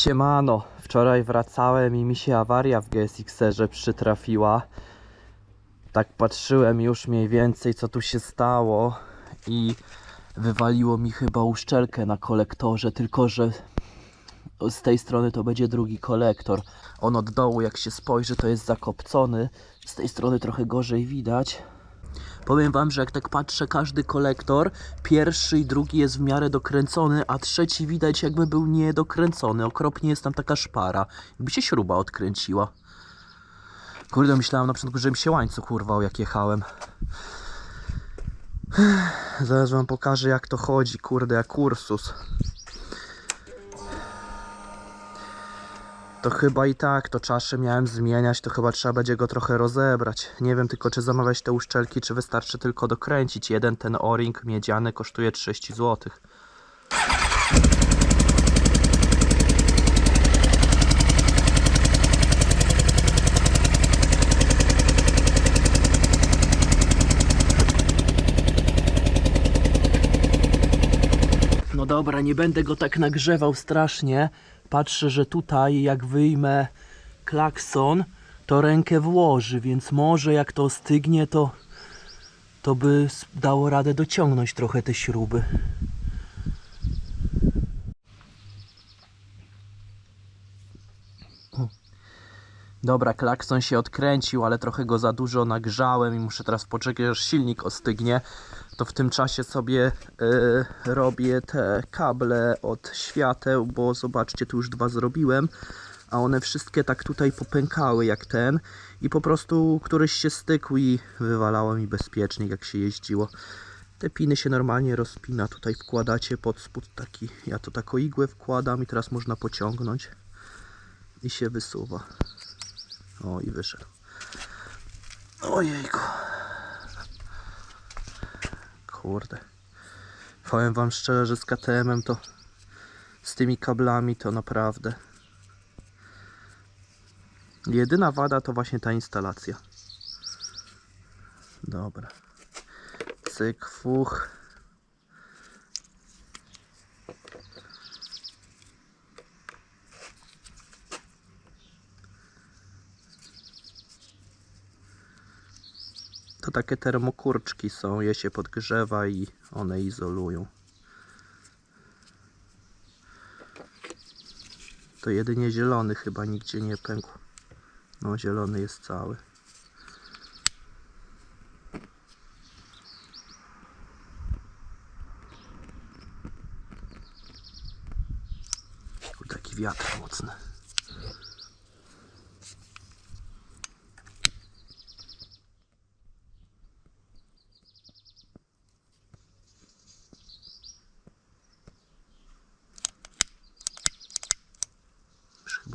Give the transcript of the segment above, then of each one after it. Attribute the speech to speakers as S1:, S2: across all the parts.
S1: Siemano, wczoraj wracałem i mi się awaria w GSX-erze przytrafiła. Tak patrzyłem już mniej więcej co tu się stało i wywaliło mi chyba uszczelkę na kolektorze, tylko że z tej strony to będzie drugi kolektor. On od dołu jak się spojrzy to jest zakopcony, z tej strony trochę gorzej widać. Powiem wam, że jak tak patrzę, każdy kolektor, pierwszy i drugi jest w miarę dokręcony, a trzeci widać jakby był niedokręcony. Okropnie jest tam taka szpara. Jakby się śruba odkręciła. Kurde, myślałem na początku, że mi się łańcuch urwał jak jechałem. Zaraz wam pokażę jak to chodzi, kurde, jak Ursus. To chyba i tak, to czasze miałem zmieniać, to chyba trzeba będzie go trochę rozebrać. Nie wiem tylko, czy zamawiać te uszczelki, czy wystarczy tylko dokręcić. Jeden ten o-ring miedziany kosztuje 30 zł. No dobra, nie będę go tak nagrzewał strasznie. Patrzę, że tutaj jak wyjmę klakson, to rękę włoży, więc może jak to stygnie, to, to by dało radę dociągnąć trochę te śruby. Dobra, klakson się odkręcił, ale trochę go za dużo nagrzałem i muszę teraz poczekać, aż silnik ostygnie. To w tym czasie sobie y, robię te kable od świateł, bo zobaczcie, tu już dwa zrobiłem, a one wszystkie tak tutaj popękały jak ten i po prostu któryś się stykł i wywalało mi bezpiecznie jak się jeździło. Te piny się normalnie rozpina, tutaj wkładacie pod spód taki, ja to taką igłę wkładam i teraz można pociągnąć i się wysuwa. O i wyszedł. Ojejku. Kurde. Powiem wam szczerze, że z KTM-em to z tymi kablami to naprawdę. Jedyna wada to właśnie ta instalacja. Dobra. Cyk, fuch. To takie termokurczki są, je się podgrzewa i one izolują. To jedynie zielony chyba nigdzie nie pękł. No zielony jest cały. Taki wiatr mocny.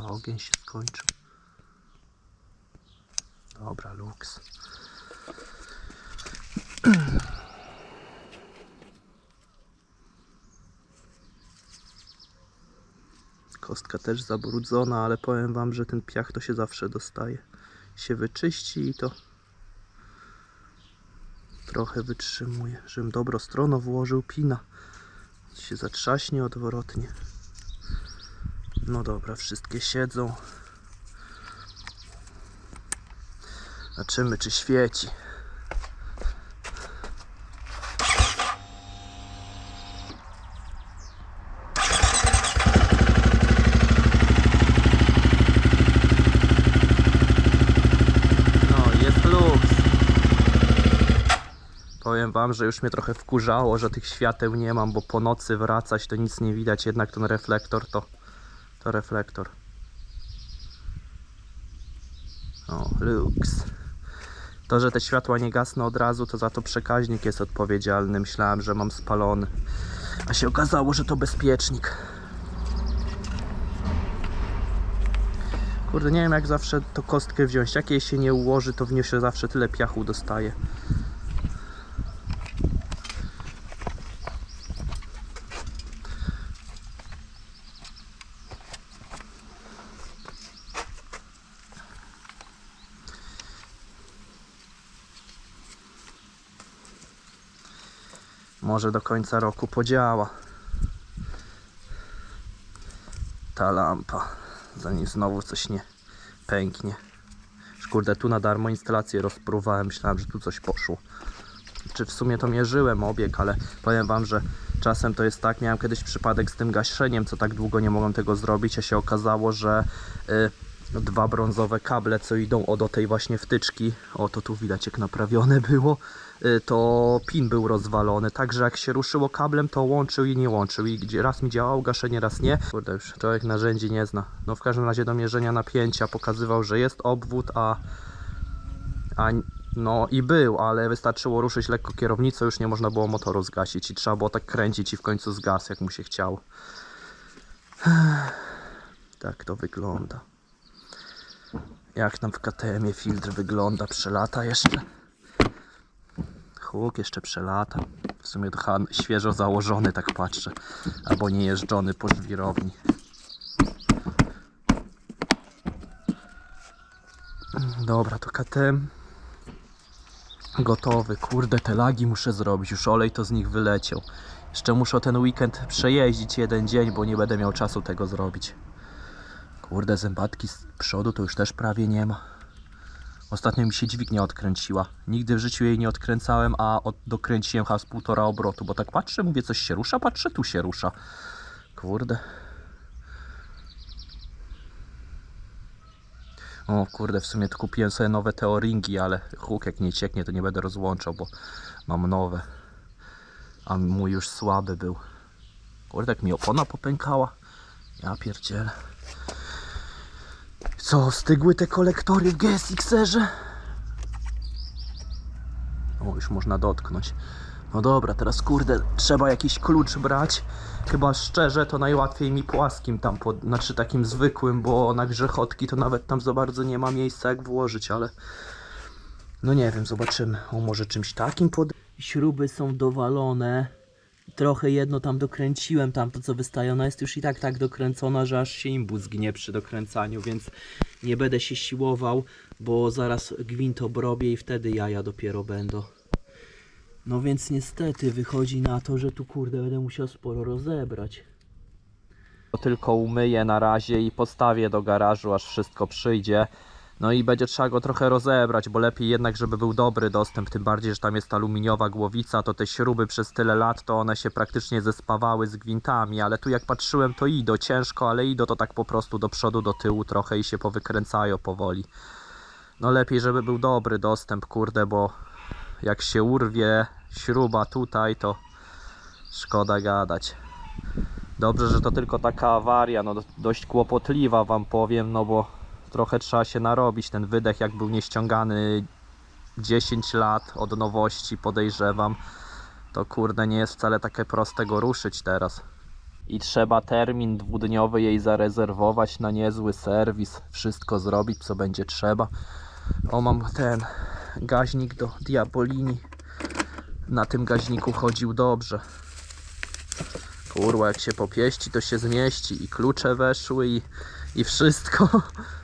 S1: Ogień się skończył. Dobra, luks. Kostka też zabrudzona, ale powiem wam, że ten piach to się zawsze dostaje. Się wyczyści i to trochę wytrzymuje. Żebym dobro strono włożył pina. Się zatrzaśnie odwrotnie. No dobra, wszystkie siedzą. Zobaczymy, czy świeci. No. Powiem wam, że już mnie trochę wkurzało, że tych świateł nie mam, bo po nocy wracać to nic nie widać, jednak ten reflektor to to reflektor. O, luks. To, że te światła nie gasną od razu, to za to przekaźnik jest odpowiedzialny. Myślałem, że mam spalony. A się okazało, że to bezpiecznik. Kurde, nie wiem jak zawsze to kostkę wziąć. Jak jej się nie ułoży, to w niej się zawsze tyle piachu dostaje. Może do końca roku podziała. ta lampa. Zanim znowu coś nie pęknie. Kurde, tu na darmo instalację rozpróbowałem, myślałem, że tu coś poszło. Czy w sumie to mierzyłem obieg, ale powiem wam, że czasem to jest tak, miałem kiedyś przypadek z tym gaszeniem, co tak długo nie mogłem tego zrobić, a się okazało, że y, dwa brązowe kable, co idą o do tej właśnie wtyczki, o to tu widać jak naprawione było, y, to pin był rozwalony, także jak się ruszyło kablem, to łączył i nie łączył i gdzie raz mi działało gaszenie, raz nie. Kurde, już człowiek narzędzi nie zna. No w każdym razie do mierzenia napięcia pokazywał, że jest obwód, a a no i był, ale wystarczyło ruszyć lekko kierownicą, już nie można było motoru zgasić i trzeba było tak kręcić i w końcu zgasł, jak mu się chciało. Tak to wygląda. Jak tam w KTM-ie filtr wygląda? Przelata jeszcze? Huk jeszcze przelata. W sumie to świeżo założony, tak patrzę. Albo nie jeżdżony po żwirowni. Dobra, to KTM gotowy. Kurde, te lagi muszę zrobić. Już olej to z nich wyleciał. Jeszcze muszę ten weekend przejeździć jeden dzień, bo nie będę miał czasu tego zrobić. Kurde, zębatki z przodu to już też prawie nie ma. Ostatnio mi się dźwignia odkręciła. Nigdy w życiu jej nie odkręcałem, a od, dokręciłem chyba z półtora obrotu, bo tak patrzę, mówię, coś się rusza, patrzę, tu się rusza. Kurde. O kurde, w sumie to kupiłem sobie nowe teoringi, ale huk jak nie cieknie, to nie będę rozłączał, bo mam nowe. A mój już słaby był. Kurde, jak mi opona popękała. Ja pierdzielę. Co, stygły te kolektory w GSX-erze? O, już można dotknąć. No dobra, teraz kurde, trzeba jakiś klucz brać. Chyba szczerze, to najłatwiej mi płaskim tam, pod, znaczy takim zwykłym, bo na grzechotki to nawet tam za bardzo nie ma miejsca jak włożyć, ale no nie wiem, zobaczymy. O, może czymś takim pod... Śruby są dowalone. Trochę jedno tam dokręciłem, tam to co wystaje, ona jest już i tak tak dokręcona, że aż się imbus gnie przy dokręcaniu, więc nie będę się siłował, bo zaraz gwint obrobię i wtedy jaja dopiero będą. No więc niestety wychodzi na to, że tu kurde będę musiał sporo rozebrać. Tylko umyję na razie i postawię do garażu, aż wszystko przyjdzie. No i będzie trzeba go trochę rozebrać, bo lepiej jednak, żeby był dobry dostęp, tym bardziej, że tam jest aluminiowa głowica, to te śruby przez tyle lat, to one się praktycznie zespawały z gwintami, ale tu jak patrzyłem, to ido ciężko, ale ido to tak po prostu do przodu, do tyłu trochę i się powykręcają powoli. No lepiej, żeby był dobry dostęp, kurde, bo jak się urwie śruba tutaj, to szkoda gadać. Dobrze, że to tylko taka awaria, no do- dość kłopotliwa wam powiem, no bo trochę trzeba się narobić. Ten wydech jak był nieściągany 10 lat od nowości podejrzewam, to kurde nie jest wcale takie proste go ruszyć teraz. I trzeba termin dwudniowy jej zarezerwować na niezły serwis, wszystko zrobić co będzie trzeba. O mam ten gaźnik do Diabolini. Na tym gaźniku chodził dobrze. Kurwa, jak się popieści, to się zmieści. I klucze weszły, i, i wszystko.